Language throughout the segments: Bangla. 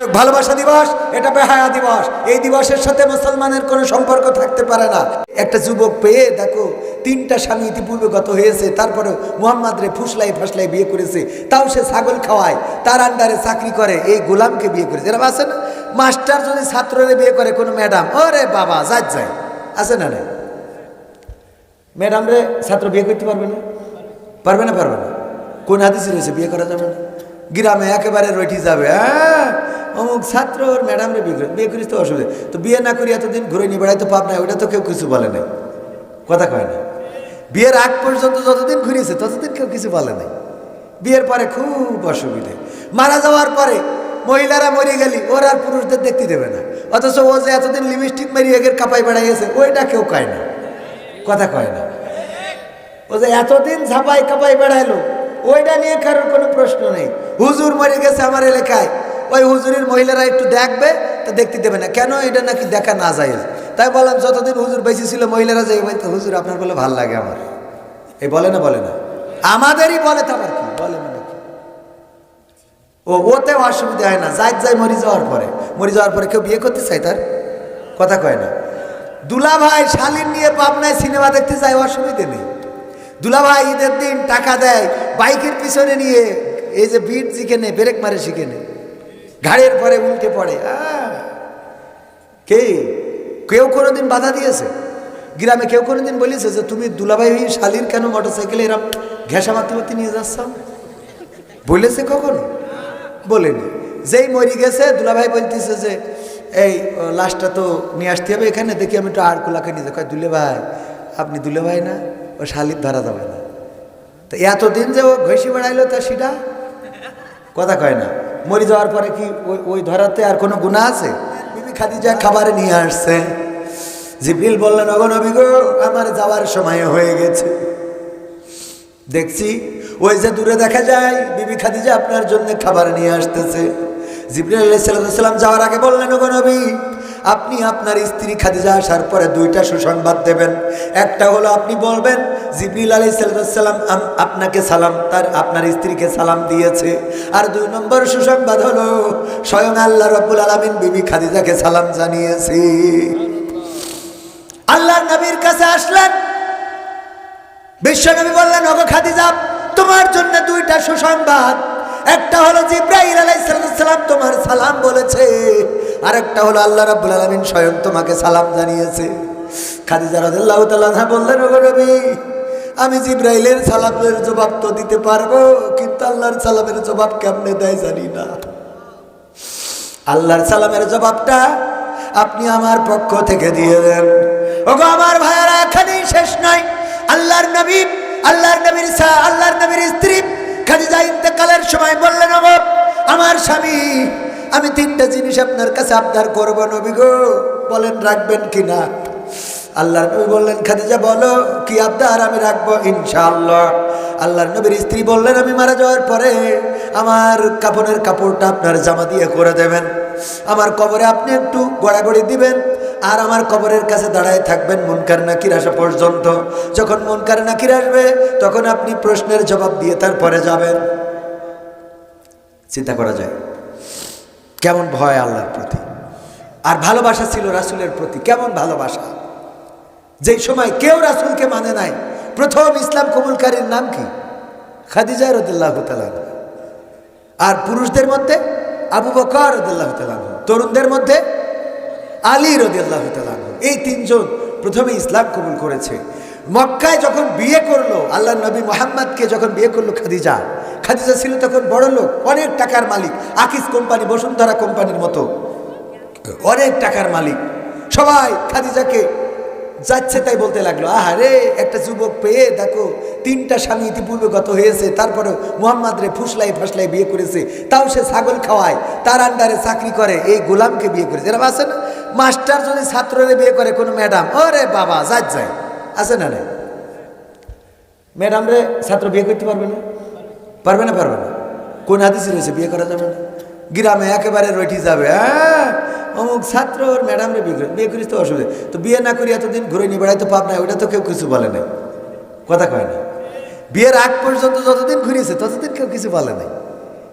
ভালোবাসা দিবস, এটা বেহায়া দিবস। এই দিবসের সাথে মুসলমানের কোনো সম্পর্ক থাকতে পারে না। একটা যুবক পেয়ে, দেখো, তিনটা স্বামী ইতিপূর্বে গত হয়েছে তারপরে মোহাম্মদ রে ফুসলাই ফাসলাই বিয়ে করেছে, তাও সে ছাগল খাওয়ায়, তার আন্ডারে চাকরি করে, এই গোলামকে বিয়ে করেছে। এরকম আছে না? মাস্টার যদি ছাত্ররে বিয়ে করে কোনো ম্যাডাম, ওরে বাবা, যাই যায় আছে না না ম্যাডাম রে ছাত্র বিয়ে করতে পারবে না? পারবে না পারবে না। কোন হাদিসে রয়েছে, বিয়ে করা যাবে না? গ্রামে একেবারে রইটি যাবে হ্যাঁ? অমুক ছাত্র ওর ম্যাডাম রে বিয়ে বিয়ে করিস তো অসুবিধা। তো বিয়ে না করি এতদিন ঘুরে নিয়ে বেড়াই তো পাপ নাই ওটা তো কেউ কিছু বলে নাই। কথা কয় না। বিয়ের আগ পর্যন্ত যতদিন ঘুরিয়েছে ততদিন কেউ কিছু বলে নাই। বিয়ের পরে খুব অসুবিধে। মারা যাওয়ার পরে মহিলারা মরে গেলি, ওর আর পুরুষদের দেখতে দেবে না। অথচ ও যে এতদিন লিপস্টিক মেরিয়ে এগের কাপাই বেড়াইয়েছে, ওইটা কেউ কয় না। কথা কয় না। ও যে এতদিন ঝাপাই কাপাই বেড়াইলো ওইটা নিয়ে কারোর কোনো প্রশ্ন নেই। হুজুর মরে গেছে আমার এলাকায়। ওই হুজুরের মহিলারা একটু দেখবে, তা দেখতে দেবে না। কেন এটা নাকি দেখা না যায়? তাই বললাম, যতদিন হুজুর বেশি ছিল মহিলারা যে বলতো হুজুর, আপনার বলে ভালো লাগে আমার। এই বলে না বলে না। আমাদেরই বলে তো আবার কি? বলে না নাকি ও, ওতে অসুবিধা হয় না। যাই যাই মরি যাওয়ার পরে। মরি যাওয়ার পরে কেউ বিয়ে করতে চাই তার? কথা কয় না। দুলা ভাই শালিন নিয়ে পাবনায় সিনেমা দেখতে যায়, অসুবিধে নেই। দুলা ভাই ঈদের দিন টাকা দেয়, বাইকের পিছনে নিয়ে এই যে বিট শিখে নে ব্রেক মারে শিখে নে ঘাড়ের পরে উল্টে পড়ে! কে? কেউ কোনোদিন বাধা দিয়েছে? গ্রামে কেউ কোনোদিন বলেছে যে, তুমি দুলাভাই হয়ে শালির কেন মোটর সাইকেলে এরম ঘেঁষা মারতে মারতে নিয়ে যাচ্ছ? বলেছে কখনো? বলেনি। যেই মরি গেছে, দুলাভাই বলতেছে যে, এই লাশটা তো নিয়ে আসতে হবে এখানে, দেখি আমি একটু আর আড়কুলাকে নিয়ে যাই দুলে ভাই আপনি দুলে ভাই না? ও শালির ধরা যাবে না। তো এতদিন যে ও ঘষি বেড়াইলো তা সেটা কথা কয় না। মরি যাওয়ার পরে কি ওই ওই ধরাতে আর কোনো গুণা আছে? বিবি খাদিজা খাবারে নিয়ে আসছে। জিবরিল বললেন অগো নবী গো, আমার যাওয়ার সময় হয়ে গেছে। দেখছি ওই যে দূরে দেখা যায়, বিবি খাদিজা আপনার জন্য খাবার নিয়ে আসতেছে। জিবরিল আলাইসাল্লাম যাওয়ার আগে বললেন, ওগো নবী আপনি আপনার স্ত্রী খাদিজা আসার পরে দুইটা সুসংবাদ দেবেন। একটা হলো আপনি বলবেন, জিবরিল আলাই সাল্লাম আপনাকে সালাম, তার, আপনার স্ত্রীকে সালাম দিয়েছে। আর দুই নম্বর সুসংবাদ হলো, স্বয়ং আল্লাহ রব্বুল আলমিন বিবি খাদিজাকে সালাম জানিয়েছি। আল্লাহর নবীর কাছে আসলেন। বিশ্বনবী বললেন, ওগো খাদিজা, তোমার জন্য দুইটা সুসংবাদ। একটা হলো জিব্রাইল আলাইসালাম তোমার সালাম বলেছে। আর একটা হলো আল্লাহ রাব্বুল আলামিন স্বয়ং তোমাকে সালাম জানিয়েছে। খাদিজা রাদিয়াল্লাহু তাআলা বললেন নবী, আমি জিব্রাইলের সালামের জবাব তো দিতে পারব, কিন্তু আল্লাহর সালামের জবাব কেমনে দেয় জানি না। আল্লাহর সালামের জবাবটা আপনি আমার পক্ষ থেকে দিয়ে দেন। ওগো আমার ভাইয়ারা, এখানেই শেষ নয়। আল্লাহর নবী, আল্লাহর নবীর সা, আল্লাহর নবীর স্ত্রী খাদিজা ইন্তেকালের সময় বললেন আমার স্বামী আমি তিনটা জিনিস আপনার কাছে আবদার করব, নবী গো। বলেন, রাখবেন কি না? আল্লাহর নবী বললেন, খাদিজা, বলো, কি আবদার আমি রাখব? ইনশাআল্লাহ। আল্লাহর নবীর স্ত্রী বললেন, আমি মারা যাওয়ার পরে আমার কাপড়ের কাপড়টা আপনার জামা দিয়ে করে দেবেন। আমার কবরে আপনি একটু গড়াগড়ি দিবেন, আর আমার কবরের কাছে দাঁড়ায় থাকবেন মনকার নাকির আসা পর্যন্ত। যখন মনকার নাকির আসবে, তখন আপনি প্রশ্নের জবাব দিয়ে তারপরে যাবেন। চিন্তা করা যায়। কেমন ভয় আল্লাহর প্রতি? আর ভালোবাসা ছিল রাসুলের প্রতি, কেমন ভালোবাসা? যেই সময় কেউ রাসুলকে মানে নাই, প্রথম ইসলাম কবুলকারীর নাম কি? খাদিজা রদুল্লাহ তালান আর পুরুষদের মধ্যে আবু বকর রদুল্লাহ তালান তরুণদের মধ্যে আলী রদুল্লাহ তালান এই তিনজন প্রথমে ইসলাম কবুল করেছে। মক্কায় যখন বিয়ে করল আল্লাহ নবী মোহাম্মদকে যখন বিয়ে করল খাদিজা খাদিজা ছিল তখন বড় লোক, অনেক টাকার মালিক। আকিস কোম্পানি, বসুন্ধরা কোম্পানির মতো। অনেক টাকার মালিক। সবাই খাদিজাকে যাচ্ছে তাই বলতে লাগল আহারে একটা যুবক পেয়ে দেখো, তিনটা স্বামী ইতিপূর্বে গত হয়েছে তারপরে মোহাম্মদ রে ফুসলাই ফাসলাই বিয়ে করেছে, তাও সে ছাগল খাওয়ায়, তার আন্ডারে চাকরি করে, এই গোলামকে বিয়ে করেছে। এরকম আছে না? মাস্টার যদি ছাত্ররে বিয়ে করে কোনো ম্যাডাম, ওরে বাবা যায়। আছে না রে ম্যাডাম রে, ছাত্র বিয়ে করতে পারবে না? পারবে না পারবে না। কোন হাদিসে রয়েছে বিয়ে করা যাবে না? গ্রামে একেবারে রইটি যাবে হ্যাঁ? অমুক ছাত্র ওর ম্যাডাম রে বিয়ে করে, বিয়ে করিস তো অসুবিধা। তো বিয়ে না করি এতদিন ঘুরে নিয়ে বেড়াই তো পাপ নাই ওটা তো কেউ কিছু বলে নাই। কথা কয় না। বিয়ের আগ পর্যন্ত যতদিন ঘুরিয়েছে, ততদিন কেউ কিছু বলে নাই।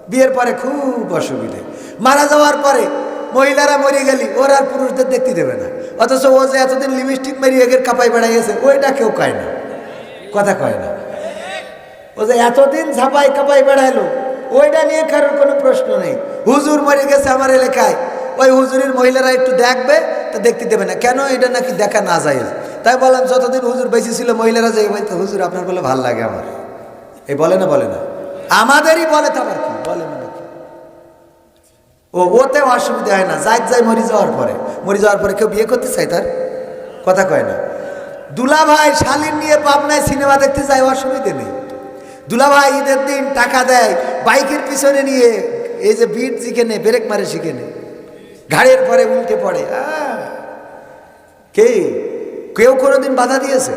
বিয়ের পরে খুব অসুবিধে। মারা যাওয়ার পরে মহিলারা মরে গেলি, ওর আর পুরুষদের দেখতে দেবে না। অথচ ও যে এতদিন লিপস্টিক মেরিয়ে এগের কাপাই বেড়াইয়েছে, ওইটা কেউ কয় না। কথা কয় না। ও যে এতদিন ঝাপাই কাপাই বেড়াইলো। ওইটা নিয়ে কারোর কোনো প্রশ্ন নেই। হুজুর মরে গেছে আমার এলাকায়। ওই হুজুরের মহিলারা একটু দেখবে, তা দেখতে দেবে না। কেন এটা নাকি দেখা না যায়? তাই বললাম, যতদিন হুজুর বেশি ছিল মহিলারা যে বলতো হুজুর আপনার বলে ভালো লাগে আমার। এই বলে না বলে না। আমাদেরই বলে তো আবার কি? বলে মানে কি? ও, ওতে অসুবিধা হয় না। যাই যাই মরি যাওয়ার পরে। মরি যাওয়ার পরে কেউ বিয়ে করতে চাই তার? কথা কয় না। দুলা ভাই শালিন নিয়ে পাবনায় সিনেমা দেখতে যায়, অসুবিধে নেই। দুলা ভাই ঈদের দিন টাকা দেয়, বাইকের পিছনে নিয়ে এই যে বিট শিখে নে ব্রেক মারে শিখে নে ঘাড়ের পরে উল্টে পড়ে! কে? কেউ কোনোদিন বাধা দিয়েছে?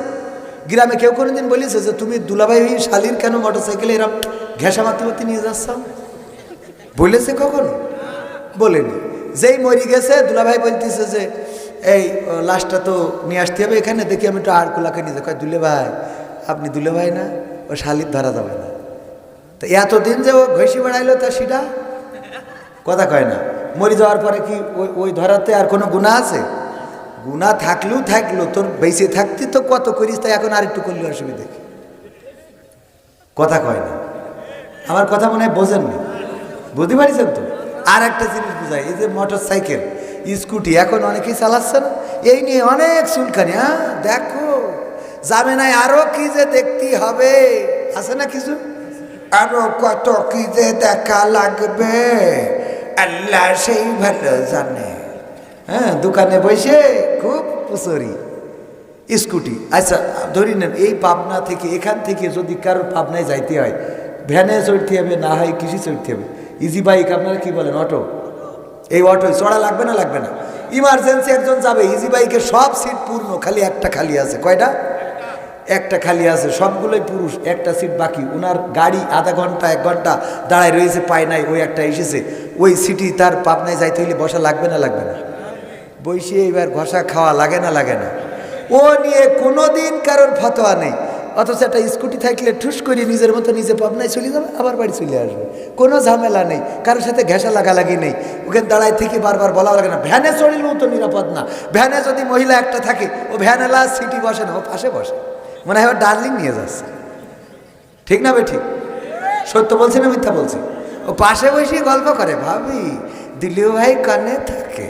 গ্রামে কেউ কোনোদিন বলেছে যে, তুমি দুলাভাই শালির কেন মোটর সাইকেলে এরম ঘেঁষা মারতে নিয়ে যাচ্ছ? বলেছে কখনো? বলেনি। যেই মরি গেছে, দুলাভাই বলতেছে যে, এই লাশটা তো নিয়ে আসতে হবে এখানে, দেখি আমি একটু আর আড়কুলাকে নিয়ে যাই দুলে ভাই আপনি দুলে ভাই না? ও শালির ধরা যাবে না। তো এতদিন যে ও ঘষি বেড়াইলো তা সেটা কথা কয় না। মরি যাওয়ার পরে কি ওই ওই ধরাতে আর কোনো গুণা আছে? গুণা থাকলেও থাকল, তোর বেঁচে থাকতে তো কত করিস, তাই এখন আর একটু করলে অসুবিধা কি? কথা কয় না। আমার কথা মনে হয় বোঝেননি বুঝতে পারিছেন তো? আর একটা জিনিস বুঝাই, এই যে মোটর সাইকেল, স্কুটি, এখন অনেকেই চালাচ্ছে না। এই নিয়ে অনেক চুলকানি হ্যাঁ? দেখো যাবে না আরও কি যে দেখতে হবে? আছে না কিছু? আরও কত কি যে দেখা লাগবে? আল্লাহ সেই ভালো জানে। হ্যাঁ দোকানে বসে খুব পুসরি। স্কুটি। আচ্ছা ধরি নেন এই পাবনা থেকে এখান থেকে যদি কারোর পাবনায় যাইতে হয় ভ্যানে চড়তে হবে না হয় কিসে চড়তে হবে? ইজি বাইক আপনারা কি বলেন অটো? এই অটোয় চড়া লাগবে না লাগবে না? ইমার্জেন্সি একজন যাবে ইজি বাইকে সব সিট পূর্ণ খালি একটা খালি আছে কয়টা? একটা খালি আছে, সবগুলোই পুরুষ, একটা সিট বাকি। ওনার গাড়ি আধা ঘণ্টা, এক ঘণ্টা দাঁড়ায় রয়েছে, পায় নাই, ওই একটা এসেছে। ওই সিটি তার পাবনায় যাইতে হলে বসা লাগবে না লাগবে না। বসে এবার ঘষা খাওয়া লাগে না লাগে না। ও নিয়ে কোনো দিন কারোর ফতোয়া নেই। অথচ একটা স্কুটি থাকলে ঠুস করে নিজের মতো নিজে পাবনায় চলে যাবে, আবার বাড়ি চলে আসবে। কোনো ঝামেলা নেই, কারোর সাথে ঘেঁষা লাগালাগি নেই। ওখানে দাঁড়ায় থেকে বারবার বলা লাগে না, ভ্যানে চড়লেও তো নিরাপদ না। ভ্যানে যদি মহিলা একটা থাকে, ও ভ্যানেলা সিটি বসে না, ও পাশে বসে। মনে হয় ডার্লিং নিয়ে যাচ্ছে। ঠিক না বে ঠিক সত্য বলছি না মিথ্যা বলছি? ও পাশে বসে গল্প করে, ভাবি দিলীয় ভাই কানে থাকে।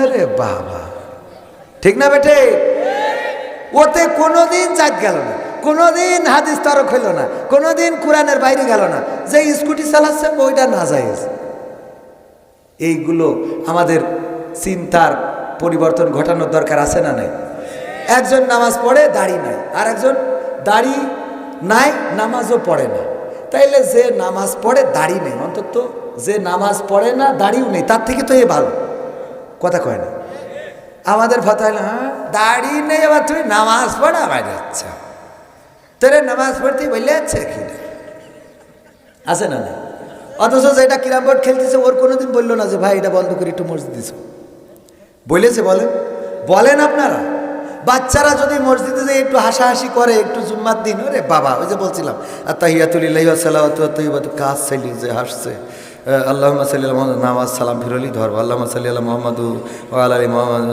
আরে বাবা। ঠিক না বেটে ওতে কোনোদিন জাত গেল না, কোনোদিন হাদিস তরক হইল না, কোনোদিন কোরআনের বাইরে গেল না, যে স্কুটি চালাচ্ছে ওইটা না যায় এইগুলো আমাদের চিন্তার পরিবর্তন ঘটানোর দরকার আছে না নাই? একজন নামাজ পড়ে, দাড়ি নাই। আর একজন দাড়ি নাই, নামাজও পড়ে না। তাইলে যে নামাজ পড়ে, দাড়ি নেই। অন্তত যে নামাজ পড়ে না, দাড়িও নেই। তার থেকে তো এ ভালো। কথা কয় না। আমাদের ফতা হলো হ্যাঁ দাড়ি নেই, আবার তুমি নামাজ পড়া বাইরে আচ্ছা তোরে নামাজ পড়তে বললে আছে কি না? আছে না না অথচ যেটা কিরাম বোর্ড খেলতেছে, ওর কোনোদিন বলল না যে, ভাই, এটা বন্ধ করে একটু মসজিদ দিস বলেছে, বলেন। বলেন আপনারা। বাচ্চারা যদি মসজিদে যে একটু হাসাহাসি করে একটু জুম্মার দিন ওরে বাবা ওই যে বলছিলাম আর তাহিয়াতুলিল্লাহ সাল্লাহ কাজ ছেলি যে হাসছে আল্লাহ সাল্লাহ মোহাম্মদ নামাজ সালাম ফিরলি ধরবো আল্লাহ সাল্লাহ মোহাম্মদ আলী মোহাম্মদ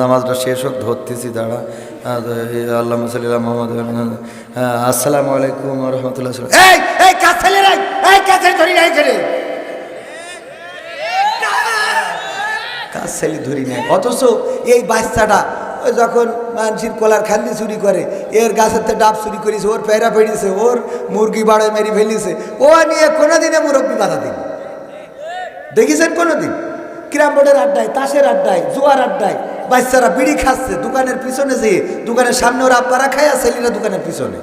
নামাজটা শেষ হোক ধরতেছি দাঁড়া আল্লাহ সাল্লাহ মোহাম্মদ আসসালামু আলাইকুম রহমতুল্লাহ এই এই কাজ ছেলে এই কাজ ধরি নাই কাজ ছেলে ধরি নাই অথচ এই বাচ্চাটা যখন মানুষের কলার খান্দি চুরি করে, এর গাছের তো ডাব চুরি করেছে, ওর পেরা পেড়িছে, ওর মুরগি বাড়ে মেরি ফেলিছে, ও নিয়ে কোনোদিনে মুরব্বী বাধা দিন দেখেছেন কোনোদিন? ক্রাম বোর্ডের আড্ডায়, তাসের আড্ডায়, জোয়ার আড্ডায়, বাচ্চারা বিড়ি খাচ্ছে, দোকানের পিছনে যেয়ে, দোকানের সামনে ওরা আব্বারা খায় আর ছেলেরা দোকানের পিছনে।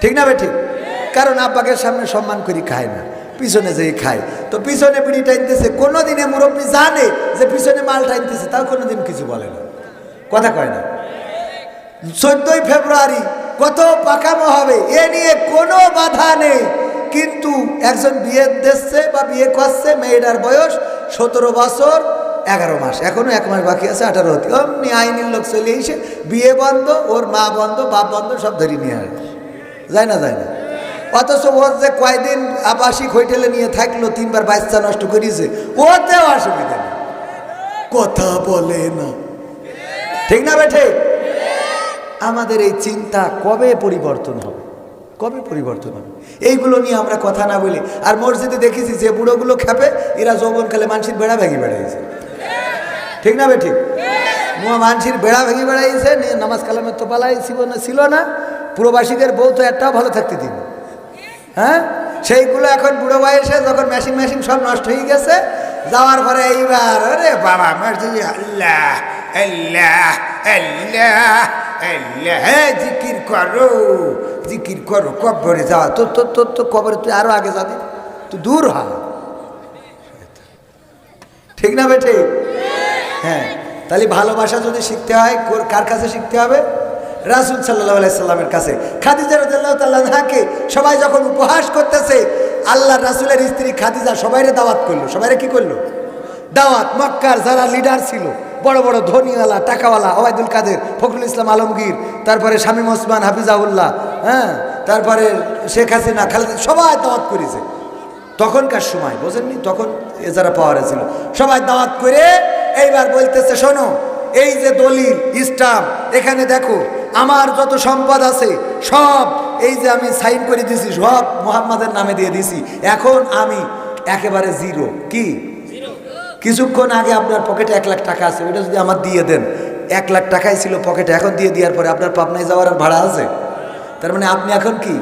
ঠিক না ভাই ঠিক কারণ আব্বাকে সামনে সম্মান করি খায় না, পিছনে যেয়ে খায়। তো পিছনে বিড়ি টাইনতেছে কোনোদিনে মুরব্বী জানে যে পিছনে মাল টাইনতেছে তাও কোনোদিন কিছু বলে না। কথা কয় না। চোদ্দই ফেব্রুয়ারি কত পাকামো হবে, এ নিয়ে কোনো বাধা নেই। কিন্তু একজন বিয়ে দিচ্ছে বা বিয়ে করছে মেয়েটার বয়স সতেরো বছর, এগারো মাস। এখনও এক মাস বাকি আছে, আঠারো হতে অমনি আইনের লোক চলে এসে বিয়ে বন্ধ, ওর মা বন্ধ, বাপ বন্ধ, সব ধরে নিয়ে আসে। যায় না যায় না। অথচ ওর যে কয়দিন আবাসিক হোটেলে নিয়ে থাকল, তিনবার বাচ্চা নষ্ট করিয়েছে ওতেও অসুবিধা নেই। কথা বলে না। ঠিক না বেঠে? আমাদের এই চিন্তা কবে পরিবর্তন হবে? কবে পরিবর্তন হবে? এইগুলো নিয়ে আমরা কথা না বলি, আর মসজিদে দেখেছি যে বুড়োগুলো খেপে, এরা যৌবন যৌবনকালে মানুষের বেড়া ভেঙে বেড়াইছে। ঠিক না বে ঠিক মুয়া মানসির বেড়া ভেঙে বেড়াইছে নামাজ কালামের তো পালাই ছিল না ছিল না। প্রবাসীদের বউ তো একটাও ভালো থাকতে দিন হ্যাঁ? সেইগুলো এখন বুড়ো বয়সে যখন মেশিন মেশিন সব নষ্ট হয়ে গেছে, যাওয়ার পরে এইবার আরে বাবা আল্লাহ জিকির করো জিকির করো, কবরে যাওয়া, তোর তোর তোর তো কবরে তুই আরও আগে যাবি, তুই দূর হ। ঠিক না বেটে হ্যাঁ তাহলে ভালোবাসা যদি শিখতে হয় কার কাছে শিখতে হবে? রাসুল সাল্লাহ সাল্লামের কাছে। খাদিজা রাদিয়াল্লাহু তাআলা আনহাকে সবাই যখন উপহাস করতেছে আল্লাহ রাসুলের স্ত্রী খাদিজা সবাইরে দাওয়াত করল। সবাইরে কি করল? দাওয়াত। মক্কার যারা লিডার ছিল, বড় বড় ধনীওয়ালা, টাকাওয়ালা, ওবায়দুল কাদের, ফখরুল ইসলাম আলমগীর, তারপরে শামীম ওসমান হাফিজাউল্লাহ হ্যাঁ তারপরে শেখ হাসিনা, খালেদা, সবাই দাওয়াত করেছে। তখনকার সময়, বোঝেননি? তখন এ যারা পাওয়ারে ছিল, সবাই দাওয়াত করে এইবার বলতেছে, শোনো এই যে দলিল ইসলাম এখানে দেখো আমার যত সম্পদ আছে সব এই যে আমি সাইন করে দিছি সব মোহাম্মদের নামে দিয়ে দিছি এখন আমি একেবারে জিরো। কি? কিছুক্ষণ আগে আপনার পকেটে এক লাখ টাকা আছে ওইটা যদি আমার দিয়ে দেন। এক লাখ টাকাই ছিল পকেটে এখন দিয়ে দেওয়ার পরে আপনার পাবনায় যাওয়ার আর ভাড়া আছে। তার মানে আপনি এখন কি?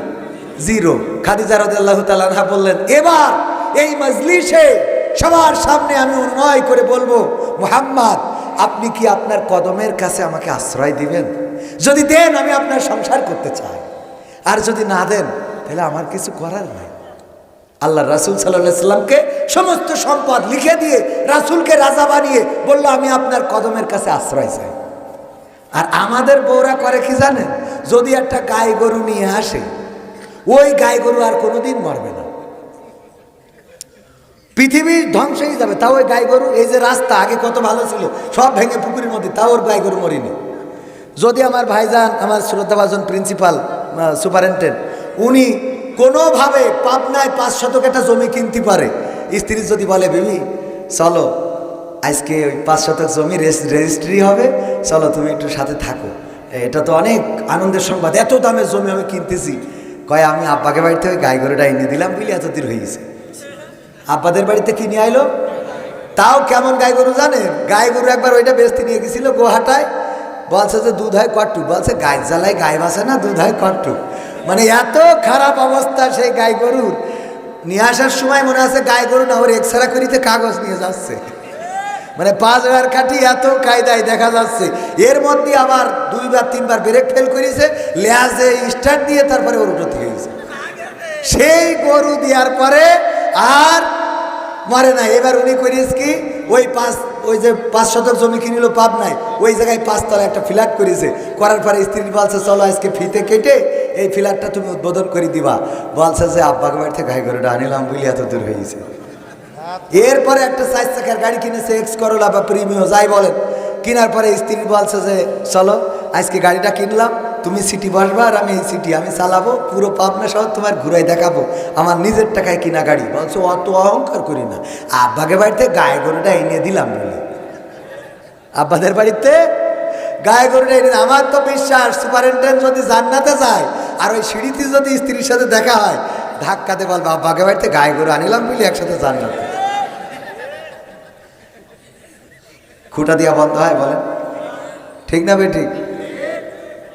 জিরো। খাদিজা রাদিয়াল্লাহু তাআলা আনহা বললেন এবার এই মজলিসে সবার সামনে আমি অনুনয় করে বলব মুহাম্মদ আপনি কি আপনার কদমের কাছে আমাকে আশ্রয় দিবেন? যদি দেন, আমি আপনার সংসার করতে চাই। আর যদি না দেন, তাহলে আমার কিছু করার নাই। আল্লাহ রাসুল সাল্লাহ সাল্লামকে সমস্ত সম্পদ লিখে দিয়ে রাসুলকে রাজা বানিয়ে বলল, আমি আপনার কদমের কাছে আশ্রয় চাই। আর আমাদের বউরা করে কি জানেন? যদি একটা গাই গরু নিয়ে আসে, ওই গাই গরু আর কোনোদিন মরবে না। পৃথিবী ধ্বংস হয়ে যাবে। তাও ওই গাই গরু, এই যে রাস্তা, আগে কত ভালো ছিল, সব ভেঙে পুকুরের মধ্যে, তাও ওর গাই গরু মরিনি। যদি আমার ভাইজান, আমার শ্রদ্ধাভাজন প্রিন্সিপাল সুপারিনটেন্ডেন্ট উনি কোনোভাবে পাবনায় পাঁচ শতক একটা জমি কিনতে পারে। স্ত্রী যদি বলে, বেবি, চলো, আজকে ওই পাঁচ শতক জমি রেজিস্ট্রি হবে, চলো তুমি একটু সাথে থাকো। এটা তো অনেক আনন্দের সংবাদ, এত দামের জমি আমি কিনতেছি। কয়, আমি আব্বাকে বাড়িতে ওই গাই গরুটা এনে দিলাম বলে এতদিন হয়ে গেছে। আব্বাদের বাড়িতে কিনে আইলো? তাও কেমন গাই গরু জানেন? গাই গরু একবার ওইটা বেচতে নিয়ে গেছিল গোহাটায় বলছে যে, দুধ হয় কট্টু। বলছে, গাই জ্বালায় গায়ে বাসে না, দুধ হয় কট্টু। মানে এত খারাপ অবস্থা সেই গাই গরুর। নিয়ে আসার সময় মনে আছে গাই গরু না ওর এক্সরা করিতে কাগজ নিয়ে যাচ্ছে। মানে পাঁচ বার কাটি এত কায়দায় দেখা যাচ্ছে। এর মধ্যে আবার দুইবার, তিনবার ব্রেক ফেল করেছে লেয়াজে স্টার্ট দিয়ে তারপরে ওর উঠতে গেছে। সেই গরু দেওয়ার পরে আর মরে না এবার উনি করিস কি ওই পাঁচ, ওই যে পাঁচ শতক জমি কিনিল, পাব নাই। ওই জায়গায় পাঁচতলা একটা ফ্ল্যাট করেছে। করার পরে স্ত্রী বলছে, চলো আজকে ফিতে কেটে এই ফ্ল্যাটটা তুমি উদ্বোধন করে দিবা। বলছে যে আব্বাকে বাড়ি থেকে গরুটা আনিলাম বলি এত দূর হয়ে গেছে। এরপরে একটা চার চাকার গাড়ি কিনেছে এক্স করোলা বা প্রিমিও যাই বলেন। কেনার পরে স্ত্রী বলছে যে, চলো, আজকে গাড়িটা কিনলাম। তুমি সিটি বসবা আর আমি এই সিটি আমি চালাবো, পুরো পাবনা সহ তোমার ঘুরাই দেখাবো। আমার নিজের টাকায় কিনা গাড়ি, বলছে অত অহংকার করি না। আব্বাকে বাড়িতে গায়ে গরুটা এনে দিলাম বলে। আব্বাদের বাড়িতে গায়ে গরুটা এনে আমার তো বিশ্বাস সুপারিনটেন্ডেন্ট যদি জান্নাতে যায়, আর ওই সিঁড়িতে যদি স্ত্রীর সাথে দেখা হয়, ধাক্কাতে বলব, আব্বাকে বাড়িতে গায়ে গরু আনিলাম বলে একসাথে জান্নাতে। খুঁটা দিয়া বন্ধ হয় বলেন। ঠিক না বে ঠিক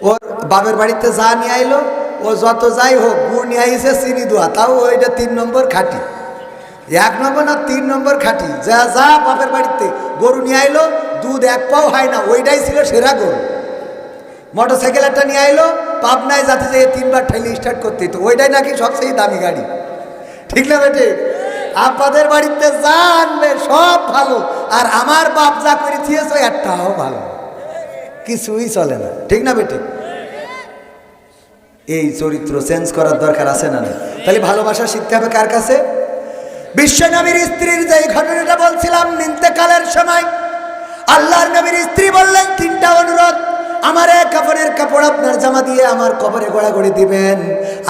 ওর বাপের বাড়িতে যা নিয়ে আইলো, ও যত যাই হোক, গুড় নিয়ে আইসে চিনি দোয়া, তাও ওইটা তিন নম্বর খাটি। এক নম্বর না, তিন নম্বর খাটি। যা যা বাপের বাড়িতে গরু নিয়ে আইলো, দুধ এক পাও হয় না, ওইটাই ছিল সেরা গরু। মোটর সাইকেল একটা নিয়ে আইলো, পাবনায় যাতে যে তিনবার ঠেলি স্টার্ট করতে হতো ওইটাই নাকি সবচেয়ে দামি গাড়ি। ঠিক না বেটে? আপনাদের বাড়িতে যা আনবে, সব ভালো। আর আমার বাপ যা করে দিয়েছে একটাও ভালো কিছুই চলে না। ঠিক না বেটে? এই চরিত্র চেঞ্জ করার দরকার আছে না তাহলে ভালোবাসা শিখতে হবে কার কাছে? বিশ্ব নবীর স্ত্রীর যে ঘটনাটা বলছিলাম নিন্তেকালের সময়, আল্লাহর নবীর স্ত্রী বললেন, তিনটা অনুরোধ। আমার কাপড়ের কাপড় আপনার জামা দিয়ে আমার কবরে গড়াগড়ি দিবেন।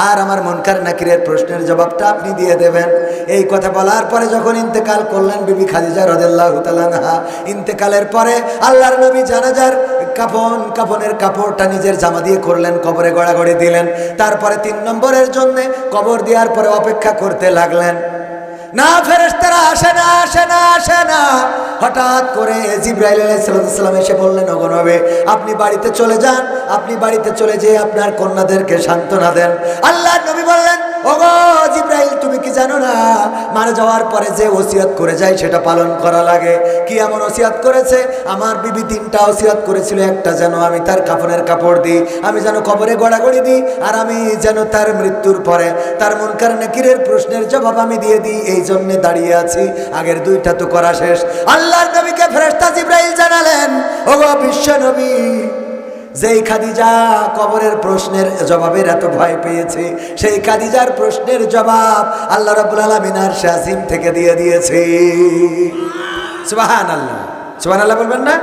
আর আমার মনকার নাকিরের প্রশ্নের জবাবটা আপনি দিয়ে দেবেন। এই কথা বলার পরে যখন ইন্তেকাল করলেন বিবি খাদিজা রদেল্লাহ তালানহা ইন্তেকালের পরে আল্লাহর নবী জানাজার কাফন, কাফনের কাপড়টা নিজের জামা দিয়ে করলেন, কবরে গড়াগড়ি দিলেন। তারপরে তিন নম্বরের জন্য কবর দেওয়ার পরে অপেক্ষা করতে লাগলেন। না ফেরেস্তারা আসে না আসে না আসে না। হঠাৎ করে জিব্রাইল আলাইসালাম এসে বললেন অগনবে আপনি বাড়িতে চলে যান, আপনি বাড়িতে চলে যেয়ে আপনার কন্যাদেরকে সান্ত্বনা দেন। আল্লাহ নবী বললেন তুমি কি জানো না? মারা যাওয়ার পরে যে ওসিয়াত করে যায়, সেটা পালন করা লাগে। কি এমন ওসিয়াত করেছে? আমার বিবি তিনটা ওসিয়াত করেছিল, একটা যেন আমি তার কাপড়ের কাপড় দিই, আমি যেন কবরে গড়াগড়ি দিই, আর আমি যেন তার মৃত্যুর পরে, তার মনকার নাকিরের প্রশ্নের জবাব আমি দিয়ে দিই, এই জন্যে দাঁড়িয়ে আছি, আগের দুইটা তো করা শেষ। আল্লাহর নবীকে ফেরেশতা জিব্রাইল জানালেন, ওগো বিশ্ব নবী। যেই খাদিজা কবরের প্রশ্নের জবাবের এত ভয় পেয়েছে, সেই খাদিজার প্রশ্নের জবাব আল্লাহ রাব্বুল আলামিন আর শাসিম থেকে দিয়ে দিয়েছে। সুবহানাল্লাহ। সুবহানাল্লাহ বলবেন না?